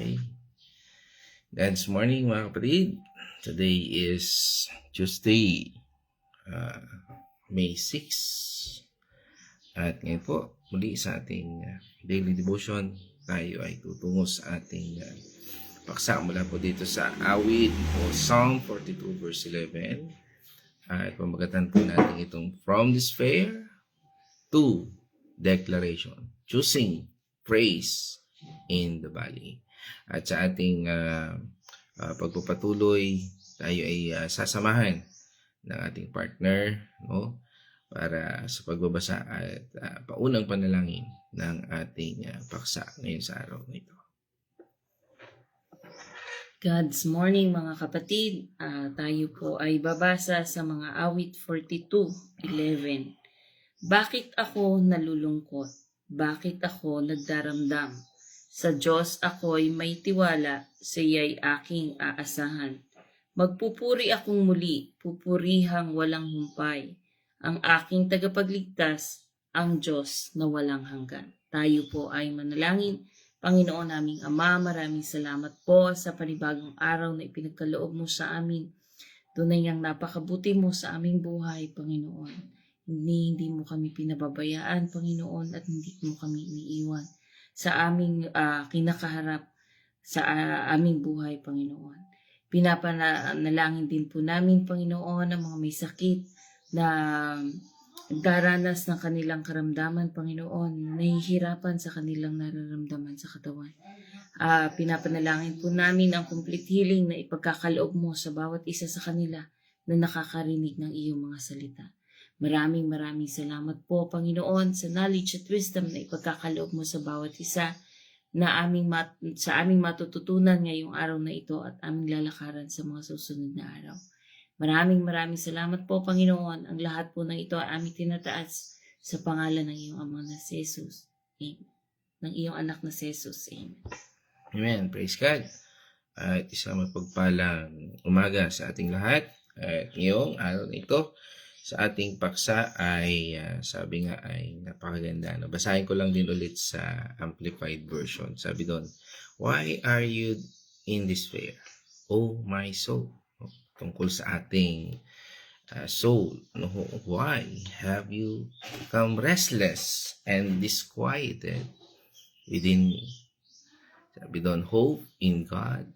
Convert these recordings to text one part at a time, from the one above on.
Okay. God's morning mga kapatid. Today is Tuesday, uh, May 6. At ngayon po, muli sa ating uh, daily devotion, tayo ay tutungo sa ating uh, paksa mula po dito sa awit o Psalm 42 verse 11. At pamagatan po natin itong From Despair to Declaration. Choosing praise in the valley. At sa ating uh, uh, pagpapatuloy, tayo ay uh, sasamahan ng ating partner no para sa pagbabasa at uh, paunang panalangin ng ating uh, paksa ngayon sa araw na ito. God's morning mga kapatid. Ah, tayo po ay babasa sa mga awit 42:11. Bakit ako nalulungkot? Bakit ako nagdaramdam? Sa Diyos ako'y may tiwala, siya'y aking aasahan. Magpupuri akong muli, pupurihang walang humpay. Ang aking tagapagligtas, ang Diyos na walang hanggan. Tayo po ay manalangin. Panginoon naming Ama, maraming salamat po sa panibagong araw na ipinagkaloob mo sa amin. Tunay ngang napakabuti mo sa aming buhay, Panginoon. Hindi, hindi mo kami pinababayaan, Panginoon, at hindi mo kami iniiwan sa aming ah, kinakaharap sa ah, aming buhay, Panginoon. Pinapanalangin din po namin, Panginoon, ang mga may sakit na daranas ng kanilang karamdaman, Panginoon, nahihirapan sa kanilang nararamdaman sa katawan. Ah, pinapanalangin po namin ang complete healing na ipagkakaloob mo sa bawat isa sa kanila na nakakarinig ng iyong mga salita. Maraming maraming salamat po, Panginoon, sa knowledge at wisdom na ipagkakaloob mo sa bawat isa na aming mat- sa aming matututunan ngayong araw na ito at aming lalakaran sa mga susunod na araw. Maraming maraming salamat po, Panginoon. Ang lahat po ng ito ay aming tinataas sa pangalan ng iyong ama na si Jesus. Amen. Ng iyong anak na si Jesus. Amen. Amen. Praise God. At isang mapagpalang umaga sa ating lahat. At ngayong araw na ito, sa ating paksa ay ah, sabi nga ay napakaganda. No? Basahin ko lang din ulit sa amplified version. Sabi doon, Why are you in despair, O my soul? Tungkol sa ating ah, soul. No? Why have you become restless and disquieted within me? Sabi doon, hope in God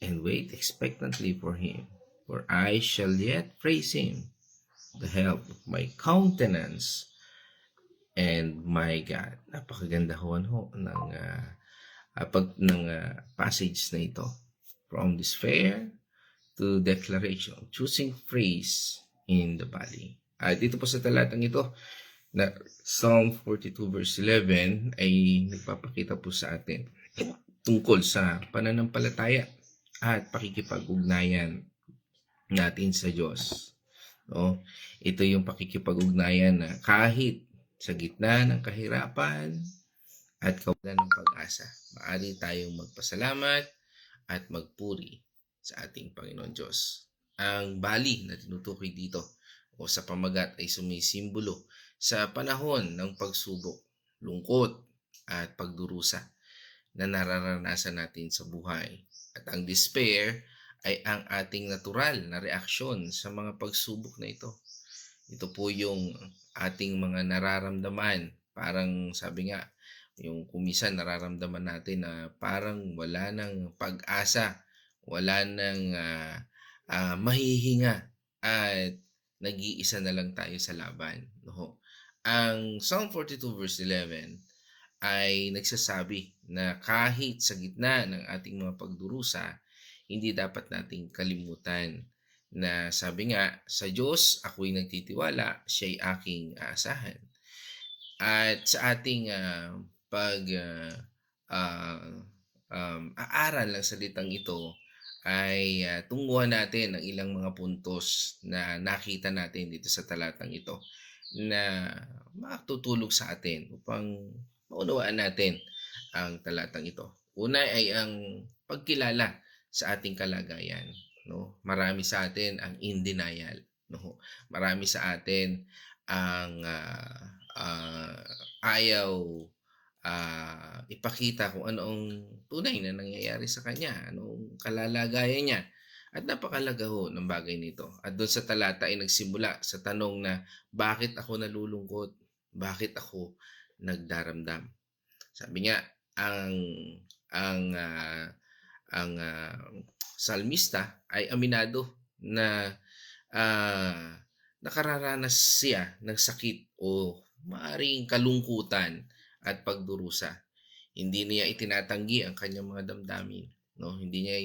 and wait expectantly for Him. For I shall yet praise Him, the help of my countenance and my God. Napakaganda ho, ano, ng, ah, pag, ng ah, passage na ito. From despair to declaration, choosing praise in the valley. At dito po sa talatang ito, na Psalm 42 verse 11 ay nagpapakita po sa atin tungkol sa pananampalataya at pakikipag-ugnayan natin sa Diyos. No? Ito yung pakikipag-ugnayan na kahit sa gitna ng kahirapan at kawalan ng pag-asa, maaari tayong magpasalamat at magpuri sa ating Panginoon Diyos. Ang bali na tinutukoy dito o sa pamagat ay sumisimbolo sa panahon ng pagsubok, lungkot at pagdurusa na nararanasan natin sa buhay. At ang despair ay ang ating natural na reaksyon sa mga pagsubok na ito. Ito po yung ating mga nararamdaman. Parang sabi nga, yung kumisan nararamdaman natin na parang wala ng pag-asa, wala ng ah, ah, mahihinga at nag-iisa na lang tayo sa laban. No? Ang Psalm 42 verse 11 ay nagsasabi na kahit sa gitna ng ating mga pagdurusa, hindi dapat nating kalimutan na sabi nga, sa Diyos ako'y nagtitiwala, siya'y aking aasahan. At sa ating ah, pag ah, ah, um, aaral ng salitang ito, ay ah, tunguhan natin ang ilang mga puntos na nakita natin dito sa talatang ito na makatutulog sa atin upang maunawaan natin ang talatang ito. Una ay ang pagkilala sa ating kalagayan. No? Marami sa atin ang in denial. No? Marami sa atin ang ah, ah, ayaw ah, ipakita kung ano ang tunay na nangyayari sa kanya, anong kalalagayan niya. At napakalaga ho ng bagay nito. At doon sa talata ay nagsimula sa tanong na bakit ako nalulungkot? Bakit ako nagdaramdam? Sabi niya, ang ang ah, ang ah, salmista ay aminado na ah, nakararanas siya ng sakit o maaring kalungkutan at pagdurusa. Hindi niya itinatanggi ang kanyang mga damdamin, no? Hindi niya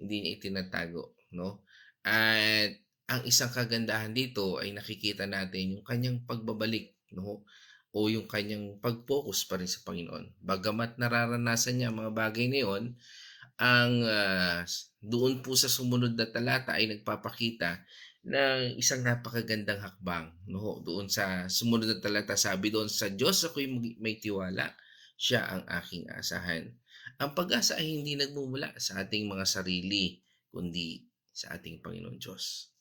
hindi niya itinatago, no? At ang isang kagandahan dito ay nakikita natin yung kanyang pagbabalik, no? O yung kanyang pag-focus pa rin sa Panginoon. Bagamat nararanasan niya ang mga bagay na yun, ang ah, doon po sa sumunod na talata ay nagpapakita ng isang napakagandang hakbang. No? Doon sa sumunod na talata, sabi doon, sa Diyos ako'y may tiwala, siya ang aking asahan. Ang pag-asa ay hindi nagmumula sa ating mga sarili, kundi sa ating Panginoon Diyos.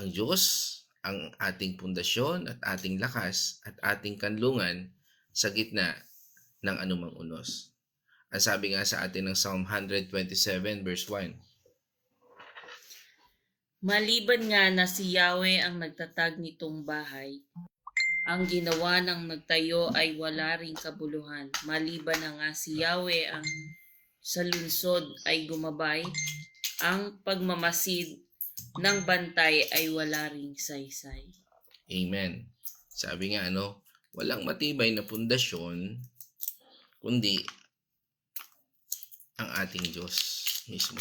Ang Diyos, ang ating pundasyon at ating lakas at ating kanlungan sa gitna ng anumang unos. Ang sabi nga sa atin ng Psalm 127 verse 1, Maliban nga na si Yahweh ang nagtatag nitong bahay, ang ginawa ng nagtayo ay wala ring kabuluhan. Maliban na nga si Yahweh ang sa lunsod ay gumabay, ang pagmamasid ng bantay ay wala ring saysay. Amen. Sabi nga ano, walang matibay na pundasyon kundi ang ating Diyos mismo.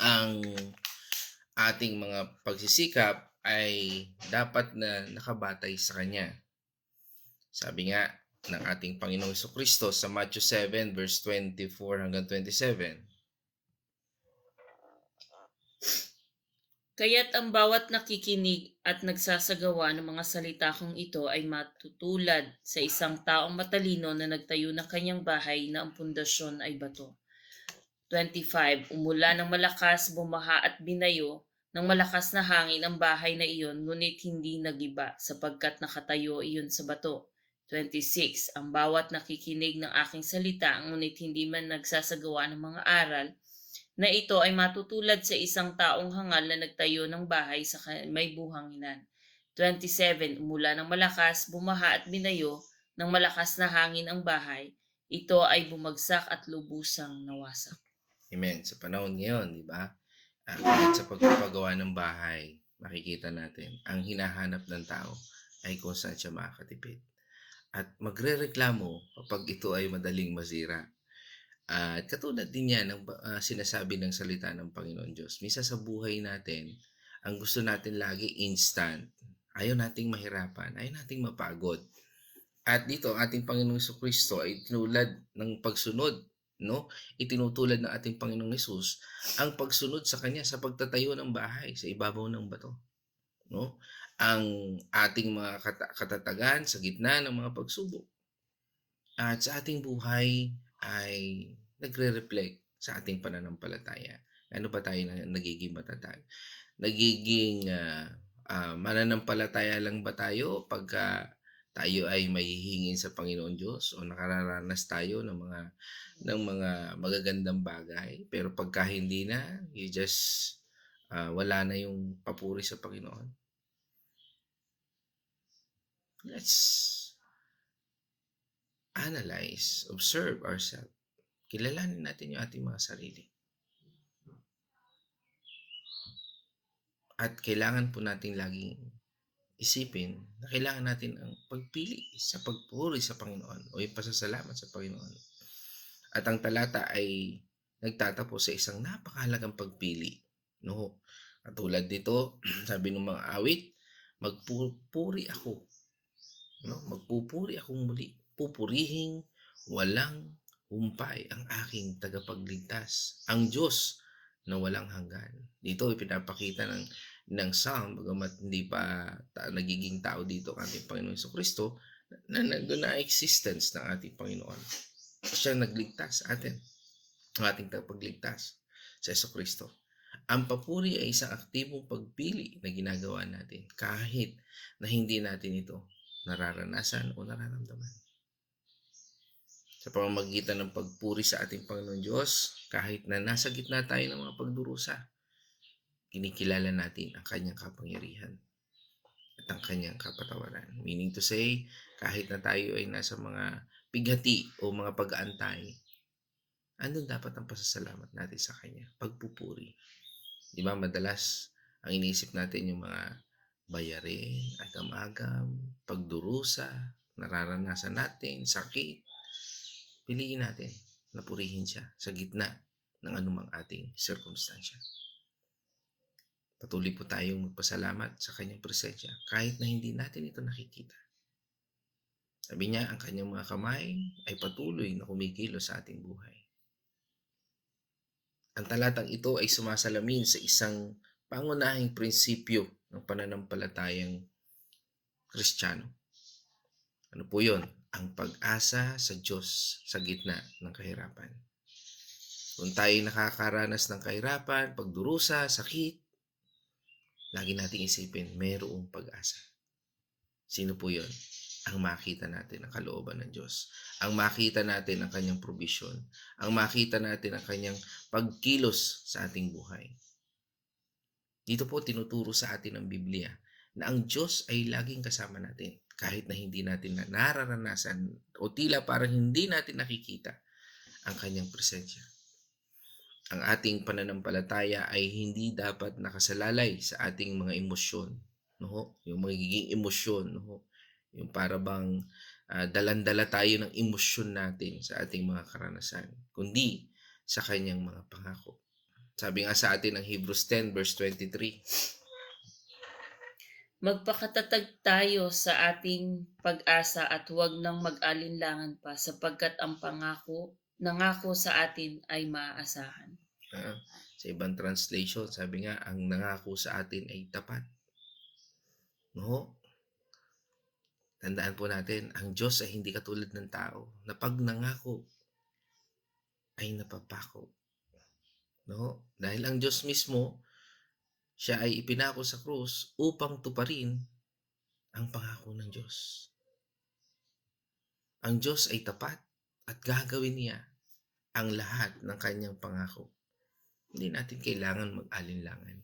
Ang ating mga pagsisikap ay dapat na nakabatay sa Kanya. Sabi nga ng ating Panginoong Kristo sa Matthew 7 verse 24 hanggang 27. Kaya't ang bawat nakikinig at nagsasagawa ng mga salita kong ito ay matutulad sa isang taong matalino na nagtayo ng kanyang bahay na ang pundasyon ay bato. 25. Umula ng malakas, bumaha at binayo ng malakas na hangin ang bahay na iyon, ngunit hindi nagiba sapagkat nakatayo iyon sa bato. 26. Ang bawat nakikinig ng aking salita, ngunit hindi man nagsasagawa ng mga aral, na ito ay matutulad sa isang taong hangal na nagtayo ng bahay sa may buhanginan. 27. Umula ng malakas, bumaha at binayo ng malakas na hangin ang bahay. Ito ay bumagsak at lubusang nawasak. Amen. Sa panahon ngayon, di ba? Kahit sa pagpapagawa ng bahay, makikita natin, ang hinahanap ng tao ay kung saan siya makakatipid. At magre-reklamo kapag ito ay madaling masira. At katulad din yan ng ah, sinasabi ng salita ng Panginoon Diyos. Misa sa buhay natin, ang gusto natin lagi instant. Ayaw nating mahirapan. Ayaw nating mapagod. At dito, ang ating Panginoong Kristo ay tinulad ng pagsunod no? Itinutulad ng ating Panginoong Yesus ang pagsunod sa kanya sa pagtatayo ng bahay sa ibabaw ng bato, no? Ang ating mga kata- katatagan sa gitna ng mga pagsubok. At sa ating buhay ay nagre-reflect sa ating pananampalataya. Ano ba tayo na nagiging matatag? Nagiging ah, ah, mananampalataya lang ba tayo pagka tayo ay mahihingin sa Panginoon Diyos o nakararanas tayo ng mga ng mga magagandang bagay pero pagka hindi na you just ah, wala na yung papuri sa Panginoon let's analyze observe ourselves kilalanin natin yung ating mga sarili at kailangan po nating laging isipin na kailangan natin ang pagpili sa pagpuri sa Panginoon o yung pasasalamat sa Panginoon. At ang talata ay nagtatapos sa isang napakahalagang pagpili. No? Katulad dito, sabi ng mga awit, magpupuri ako. No? Magpupuri akong muli. Pupurihing walang humpay ang aking tagapagligtas. Ang Diyos na walang hanggan. Dito ipinapakita ng ng Psalm, bagamat hindi pa ta- nagiging tao dito ang ating Panginoon Hesus Kristo, na nandun na existence ng ating Panginoon. Siya nagligtas sa atin, ang ating tagapagligtas sa Hesus Kristo. Ang papuri ay isang aktibong pagpili na ginagawa natin kahit na hindi natin ito nararanasan o nararamdaman. Sa pamamagitan ng pagpuri sa ating Panginoon Diyos, kahit na nasa gitna tayo ng mga pagdurusa, kinikilala natin ang kanyang kapangyarihan at ang kanyang kapatawaran. Meaning to say, kahit na tayo ay nasa mga pighati o mga pag-aantay, andun dapat ang pasasalamat natin sa kanya, pagpupuri. Di ba, madalas ang iniisip natin yung mga bayarin, agam-agam, pagdurusa, nararanasan natin, sakit. Piliin natin na purihin siya sa gitna ng anumang ating sirkumstansya. Patuloy po tayong magpasalamat sa kanyang presensya kahit na hindi natin ito nakikita. Sabi niya, ang kanyang mga kamay ay patuloy na kumikilos sa ating buhay. Ang talatang ito ay sumasalamin sa isang pangunahing prinsipyo ng pananampalatayang Kristiyano. Ano po yon? Ang pag-asa sa Diyos sa gitna ng kahirapan. Kung tayo nakakaranas ng kahirapan, pagdurusa, sakit, lagi nating isipin, mayroong pag-asa. Sino po yon? Ang makita natin ang kalooban ng Diyos. Ang makita natin ang kanyang provision. Ang makita natin ang kanyang pagkilos sa ating buhay. Dito po tinuturo sa atin ng Biblia na ang Diyos ay laging kasama natin kahit na hindi natin na nararanasan o tila parang hindi natin nakikita ang kanyang presensya. Ang ating pananampalataya ay hindi dapat nakasalalay sa ating mga emosyon. No? Yung magiging emosyon. No? Yung para bang ah, dalandala tayo ng emosyon natin sa ating mga karanasan. Kundi sa kanyang mga pangako. Sabi nga sa atin ng Hebrews 10 verse 23, Magpakatatag tayo sa ating pag-asa at huwag nang mag-alinlangan pa sapagkat ang pangako, nangako sa atin ay maaasahan. Ah, sa ibang translation, sabi nga, ang nangako sa atin ay tapat. No? Tandaan po natin, ang Diyos ay hindi katulad ng tao na pag nangako ay napapako. No? Dahil ang Diyos mismo, siya ay ipinako sa krus upang tuparin ang pangako ng Diyos. Ang Diyos ay tapat at gagawin niya ang lahat ng kanyang pangako. Hindi natin kailangan mag-alinlangan.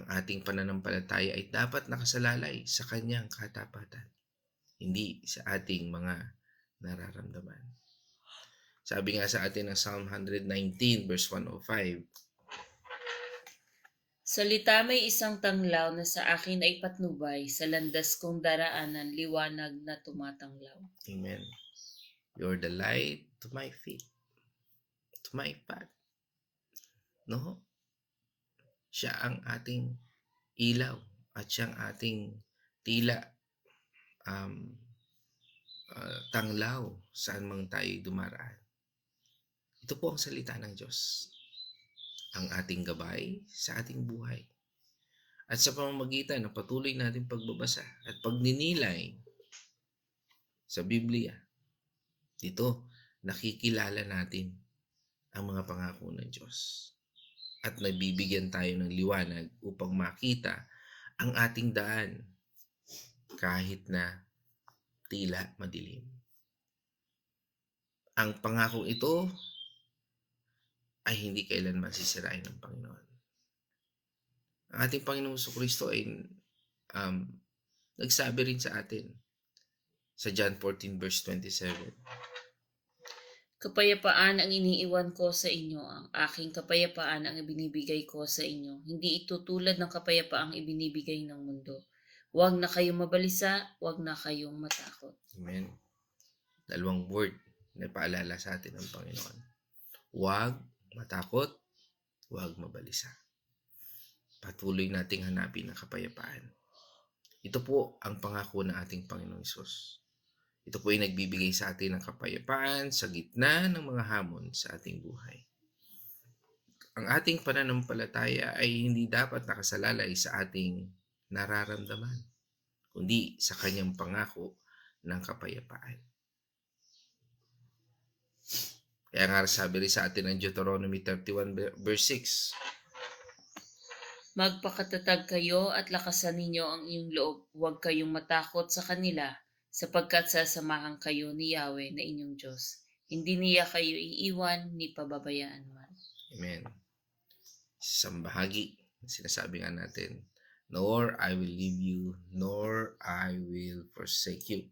Ang ating pananampalataya ay dapat nakasalalay sa kanyang katapatan, hindi sa ating mga nararamdaman. Sabi nga sa atin ng Psalm 119 verse 105, Salita may isang tanglaw na sa akin ay patnubay, sa landas kong daraanan liwanag na tumatanglaw. Amen. You're the light to my feet, to my path. No? Siya ang ating ilaw at siya ang ating tila um, uh, tanglaw saan mang tayo dumaraan. Ito po ang salita ng Diyos. Ang ating gabay sa ating buhay. At sa pamamagitan ng patuloy natin pagbabasa at pagninilay sa Biblia, dito nakikilala natin ang mga pangako ng Diyos. At nabibigyan tayo ng liwanag upang makita ang ating daan kahit na tila madilim. Ang pangakong ito ay hindi kailanman sisirain ng Panginoon. Ang ating Panginoong Kristo ay um, nagsabi rin sa atin sa John 14 verse 27. Kapayapaan ang iniiwan ko sa inyo, ang aking kapayapaan ang ibinibigay ko sa inyo. Hindi ito tulad ng kapayapaang ibinibigay ng mundo. Huwag na kayong mabalisa, huwag na kayong matakot. Amen. Dalawang word na paalala sa atin ng Panginoon. Huwag matakot, huwag mabalisa. Patuloy nating hanapin ang kapayapaan. Ito po ang pangako ng ating Panginoong Isus. Ito po ay nagbibigay sa atin ng kapayapaan sa gitna ng mga hamon sa ating buhay. Ang ating pananampalataya ay hindi dapat nakasalalay sa ating nararamdaman, kundi sa kanyang pangako ng kapayapaan. Kaya nga sabi rin sa atin ng Deuteronomy 31 verse 6, Magpakatatag kayo at lakasan ninyo ang iyong loob. Huwag kayong matakot sa kanila sapagkat sasamahan kayo ni Yahweh na inyong Diyos. Hindi niya kayo iiwan ni pababayaan man. Amen. Isang bahagi, sinasabi nga natin, Nor I will leave you, nor I will forsake you.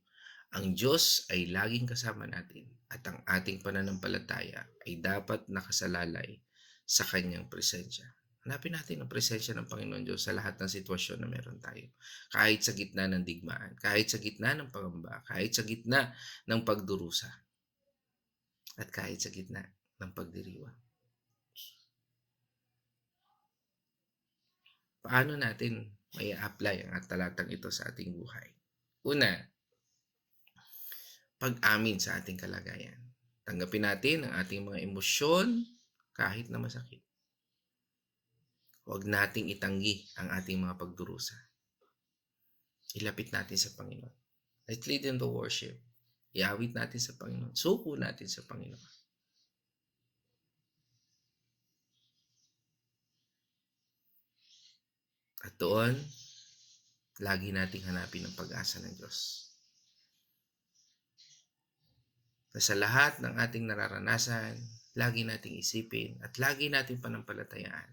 Ang Diyos ay laging kasama natin at ang ating pananampalataya ay dapat nakasalalay sa Kanyang presensya. Hanapin natin ang presensya ng Panginoon Diyos sa lahat ng sitwasyon na meron tayo. Kahit sa gitna ng digmaan, kahit sa gitna ng pangamba, kahit sa gitna ng pagdurusa, at kahit sa gitna ng pagdiriwang. paano natin may apply ang talatang ito sa ating buhay? Una, pag-amin sa ating kalagayan. Tanggapin natin ang ating mga emosyon kahit na masakit. Huwag nating itanggi ang ating mga pagdurusa. Ilapit natin sa Panginoon. Let's lead in the worship. Iawit natin sa Panginoon. Suko natin sa Panginoon. At doon, lagi nating hanapin ang pag-asa ng Diyos. Na sa lahat ng ating nararanasan, lagi nating isipin at lagi nating panampalatayaan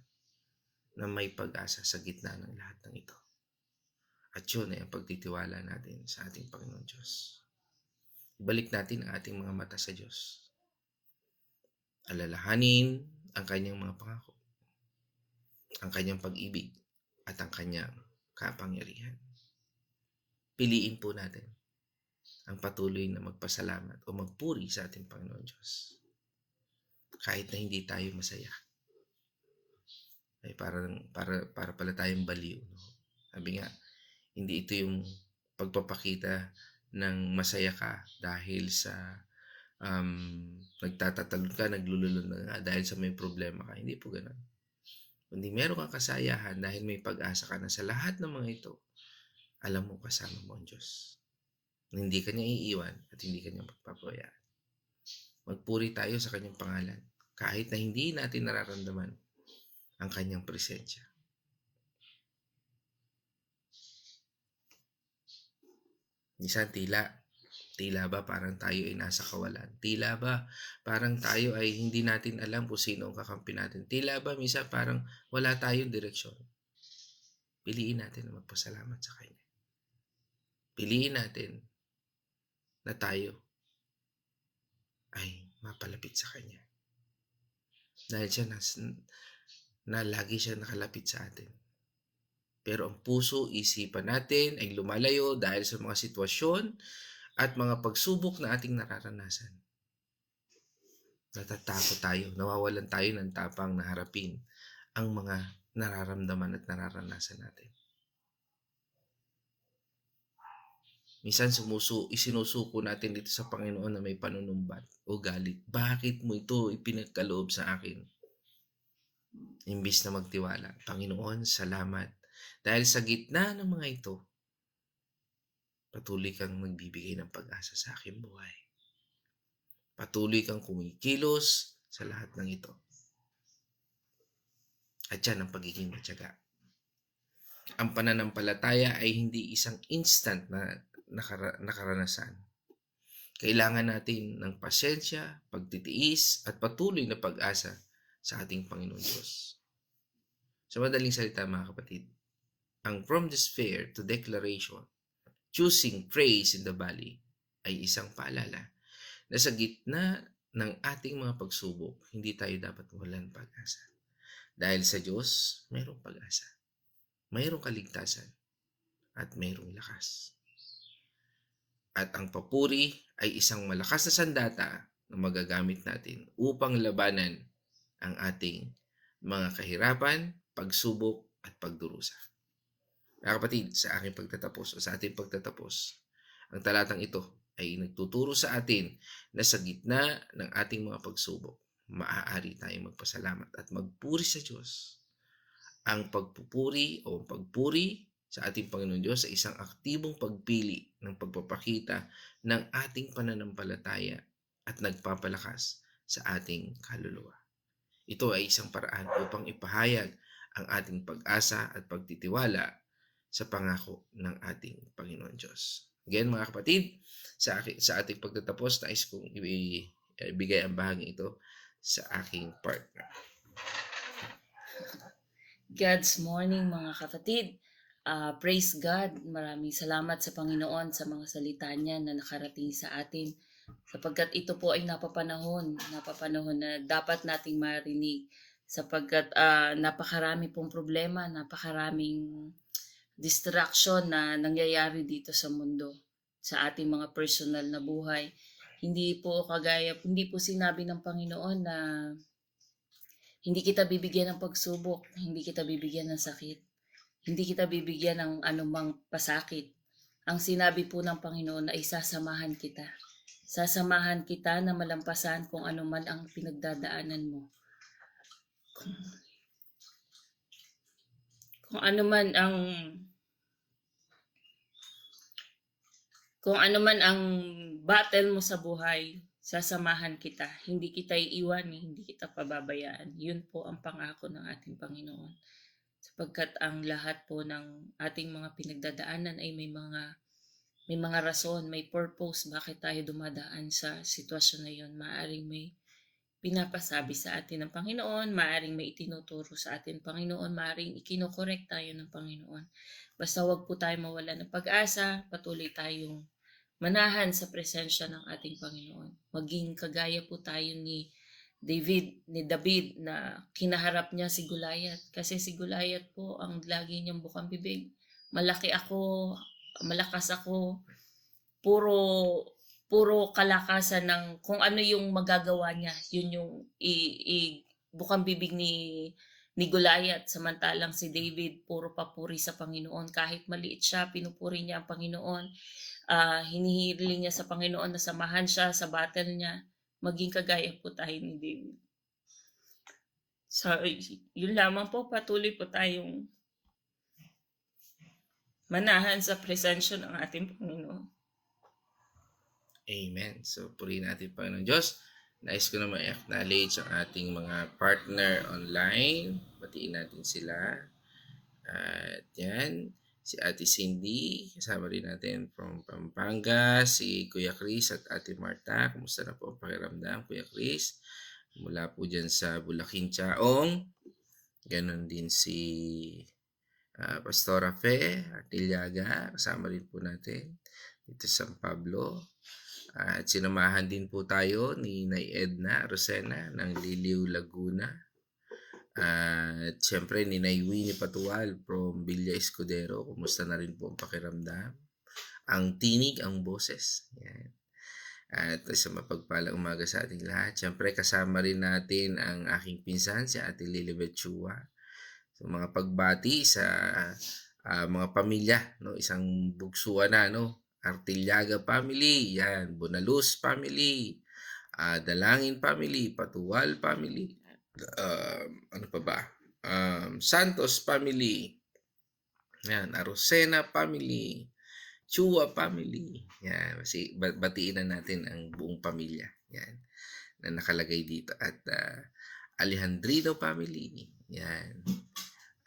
na may pag-asa sa gitna ng lahat ng ito. At yun ay ang pagtitiwala natin sa ating Panginoon Diyos. Ibalik natin ang ating mga mata sa Diyos. Alalahanin ang kanyang mga pangako, ang kanyang pag-ibig, at ang kanyang kapangyarihan. Piliin po natin ang patuloy na magpasalamat o magpuri sa ating Panginoon Diyos. Kahit na hindi tayo masaya. Ay parang, para, para pala tayong baliw. No? Sabi nga, hindi ito yung pagpapakita ng masaya ka dahil sa um, nagtatatalon ka, naglululun na nga dahil sa may problema ka. Hindi po ganun kundi meron kang kasayahan dahil may pag-asa ka na sa lahat ng mga ito, alam mo kasama mo ang Diyos. Hindi ka niya iiwan at hindi ka niya magpapabayaan. Magpuri tayo sa kanyang pangalan kahit na hindi natin nararamdaman ang kanyang presensya. Minsan tila Tila ba parang tayo ay nasa kawalan? Tila ba parang tayo ay hindi natin alam kung sino ang kakampi natin? Tila ba misa parang wala tayong direksyon? Piliin natin na magpasalamat sa Kanya. Piliin natin na tayo ay mapalapit sa Kanya. Dahil siya nas, na lagi siya nakalapit sa atin. Pero ang puso, isipan natin ay lumalayo dahil sa mga sitwasyon at mga pagsubok na ating nararanasan. Natatakot tayo, nawawalan tayo ng tapang na harapin ang mga nararamdaman at nararanasan natin. Minsan sumusu, isinusuko natin dito sa Panginoon na may panunumbat o galit. Bakit mo ito ipinagkaloob sa akin? Imbis na magtiwala. Panginoon, salamat. Dahil sa gitna ng mga ito, Patuloy kang magbibigay ng pag-asa sa aking buhay. Patuloy kang kumikilos sa lahat ng ito. At yan ang pagiging matyaga. Ang pananampalataya ay hindi isang instant na nakara- nakaranasan. Kailangan natin ng pasensya, pagtitiis, at patuloy na pag-asa sa ating Panginoon Diyos. Sa madaling salita mga kapatid, ang from despair to declaration choosing praise in the valley ay isang paalala na sa gitna ng ating mga pagsubok, hindi tayo dapat walan pag-asa. Dahil sa Diyos, mayroong pag-asa. Mayroong kaligtasan at mayroong lakas. At ang papuri ay isang malakas na sandata na magagamit natin upang labanan ang ating mga kahirapan, pagsubok at pagdurusa. Mga kapatid, sa aking pagtatapos o sa ating pagtatapos, ang talatang ito ay nagtuturo sa atin na sa gitna ng ating mga pagsubok, maaari tayong magpasalamat at magpuri sa Diyos. Ang pagpupuri o pagpuri sa ating Panginoon Diyos ay isang aktibong pagpili ng pagpapakita ng ating pananampalataya at nagpapalakas sa ating kaluluwa. Ito ay isang paraan upang ipahayag ang ating pag-asa at pagtitiwala sa pangako ng ating Panginoon Diyos. Again, mga kapatid, sa, akin, sa ating pagtatapos, nais kong ibigay ang bahagi ito sa aking partner. God's morning mga kapatid. Ah, praise God. Maraming salamat sa Panginoon sa mga salita niya na nakarating sa atin. Sapagkat ito po ay napapanahon, napapanahon na dapat nating marinig. Sapagkat ah, napakarami pong problema, napakaraming distraction na nangyayari dito sa mundo, sa ating mga personal na buhay. Hindi po kagaya, hindi po sinabi ng Panginoon na hindi kita bibigyan ng pagsubok, hindi kita bibigyan ng sakit, hindi kita bibigyan ng anumang pasakit. Ang sinabi po ng Panginoon ay sasamahan kita. Sasamahan kita na malampasan kung ano man ang pinagdadaanan mo. Kung, kung ano man ang kung ano man ang battle mo sa buhay, sasamahan kita. Hindi kita iiwan, hindi kita pababayaan. Yun po ang pangako ng ating Panginoon. Sapagkat ang lahat po ng ating mga pinagdadaanan ay may mga may mga rason, may purpose bakit tayo dumadaan sa sitwasyon na yun. Maaring may pinapasabi sa atin ng Panginoon, maaring may itinuturo sa atin ng Panginoon, maaring ikinokorek tayo ng Panginoon. Basta wag po tayo mawala ng pag-asa, patuloy tayong manahan sa presensya ng ating Panginoon. Maging kagaya po tayo ni David, ni David na kinaharap niya si Goliath. Kasi si Goliath po ang lagi niyang bukang bibig. Malaki ako, malakas ako. Puro puro kalakasan ng kung ano yung magagawa niya. Yun yung i, i bukang bibig ni ni Goliath samantalang si David puro papuri sa Panginoon kahit maliit siya pinupuri niya ang Panginoon ah hinihiling niya sa Panginoon na samahan siya sa battle niya, maging kagaya po tayo ni David. So, yun lamang po, patuloy po tayong manahan sa presensya ng ating Panginoon. Amen. So, purihin natin Panginoon Diyos. Nais ko naman i-acknowledge ang ating mga partner online. Batiin natin sila. At yan, si Ate Cindy, kasama rin natin from Pampanga, si Kuya Chris at Ate Marta. Kumusta na po ang pakiramdam, Kuya Chris? Mula po dyan sa Bulacan Chaong. Ganon din si ah, Pastora Fe Artillaga. Kasama rin po natin dito sa Pablo. At sinamahan din po tayo ni Nay Edna Rosena ng Liliw, Laguna. At syempre ni Nay Winnie Patual from Villa Escudero. Kumusta na rin po ang pakiramdam? Ang tinig, ang boses. Yan. At sa mapagpalang umaga sa ating lahat. Syempre kasama rin natin ang aking pinsan, si Ate Lilibet Chua. So mga pagbati sa ah, mga pamilya, no? isang bugsuan na, no? Artillaga family, yan, Bonaluz family, ah, Dalangin family, Patuwal family, um, ano pa ba? Um, Santos family, yan, Arosena family, Chua family, yan, kasi ba- batiin na natin ang buong pamilya, yan, na nakalagay dito. At ah, Alejandrino family, yan,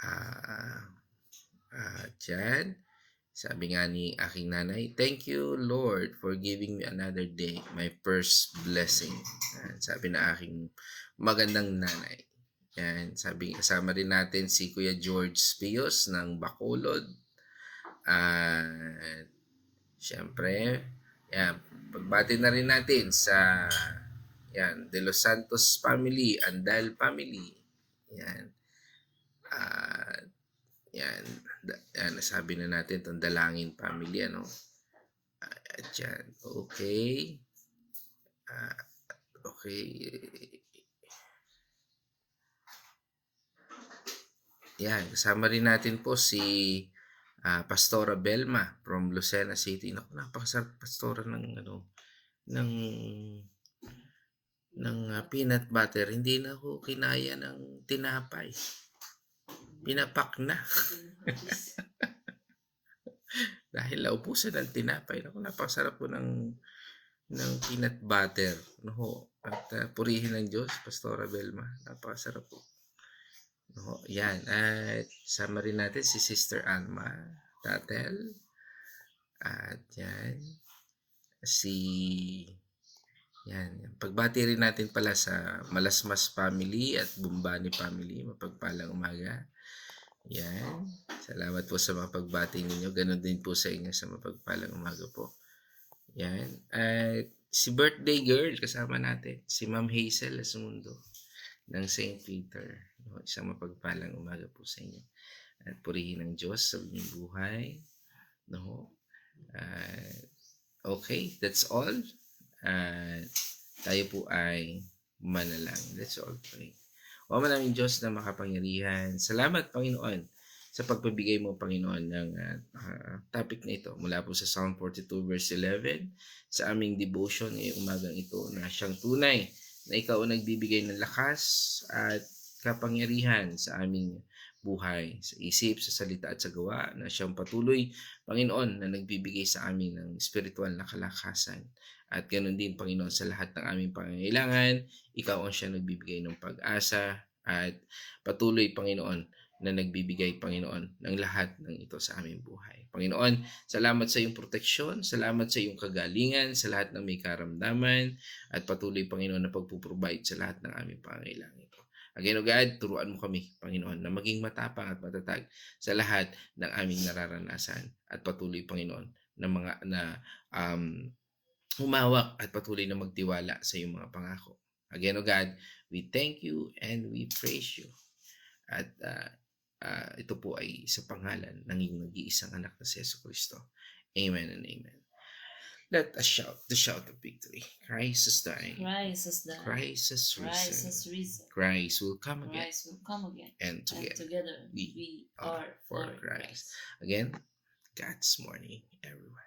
ah, ah, dyan, sabi nga ni aking nanay, Thank you, Lord, for giving me another day, my first blessing. Yan, sabi na aking magandang nanay. Yan, sabi, kasama rin natin si Kuya George Spios ng Bacolod. At, syempre, yan, pagbati na rin natin sa, yan, De Los Santos family, Andal family. Yan. At, yan, yan, nasabi na natin itong dalangin family, ano. At yan, okay. Ah, okay. Yan, kasama rin natin po si ah, Pastora Belma from Lucena City. Naku, napakasarap Pastora ng ano, ng ng ah, peanut butter. Hindi na ako kinaya ng tinapay. Pinapak na. Dahil naubusan ng tinapay. Naku, napakasarap po ng ng peanut butter. Ho. At ah, purihin ng Diyos, Pastora Belma. Napakasarap po. No, yan. At sama rin natin si Sister Alma Tatel. At yan. Si... Yan. Pagbati rin natin pala sa Malasmas family at Bumbani family. Mapagpalang umaga. Yan. Salamat po sa mga pagbati ninyo. Ganon din po sa inyo sa mapagpalang umaga po. Yan. At si birthday girl kasama natin. Si Ma'am Hazel Asundo ng St. Peter. No, isang mapagpalang umaga po sa inyo. At purihin ng Diyos sa inyong buhay. No? At okay, that's all. At tayo po ay manalangin. Let's all pray. O maraming Diyos na makapangyarihan. Salamat, Panginoon, sa pagpabigay mo, Panginoon, ng ah, topic na ito mula po sa Psalm 42 verse 11 sa aming devotion ngayong umagang ito na siyang tunay na ikaw ang nagbibigay ng lakas at kapangyarihan sa aming buhay, sa isip, sa salita at sa gawa, na siyang patuloy, Panginoon, na nagbibigay sa amin ng spiritual na kalakasan. At ganoon din, Panginoon, sa lahat ng aming pangangailangan, ikaw ang siya nagbibigay ng pag-asa at patuloy, Panginoon, na nagbibigay, Panginoon, ng lahat ng ito sa aming buhay. Panginoon, salamat sa iyong proteksyon, salamat sa iyong kagalingan, sa lahat ng may karamdaman, at patuloy, Panginoon, na pagpuprovide sa lahat ng aming pangangailangan ito. Again, O God, turuan mo kami, Panginoon, na maging matapang at matatag sa lahat ng aming nararanasan at patuloy, Panginoon, na mga na um, humawak at patuloy na magtiwala sa iyong mga pangako. Again, O God, we thank you and we praise you. At uh, uh, ito po ay sa pangalan ng iyong nag-iisang anak na si Yesu Cristo. Amen and amen. Let us shout the shout of victory. Christ is dying. Christ has died. Christ Christ risen. has risen. Christ will come again. Christ will come again. And And together. together we we are for Christ. Christ. Again, God's morning, everyone.